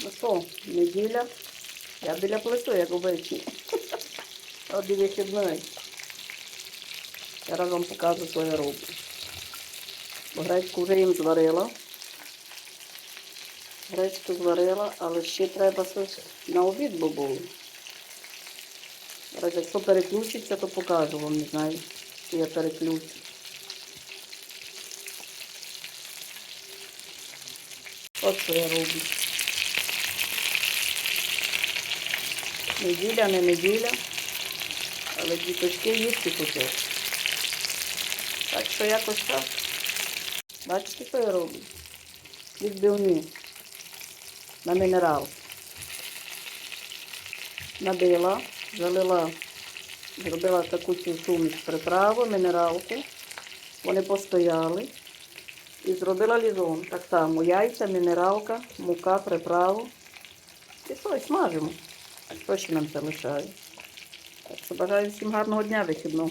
Ну що, неділя. Я біля плиту, як обичні. І вихідний. Зараз вам покажу, що я роблю. Гречку вже їм зварила. Гречку зварила, але ще треба щось на обід бо було. Зараз, якщо переключиться, то покажу вам, не знаю, чи я переключу. От що я роблю. Неділя, не неділя, але діточки їсти хочуть. Так що якось так. Бачите, що я роблю? Відбивні на мінерал. Набила, залила, зробила таку цю суміш приправу, мінералку. Вони постояли. І зробила лізон. Так само яйця, мінералка, мука, приправу. І що, і смажимо. А що ще нам залишає? Так що бажаю всім гарного дня вихідного.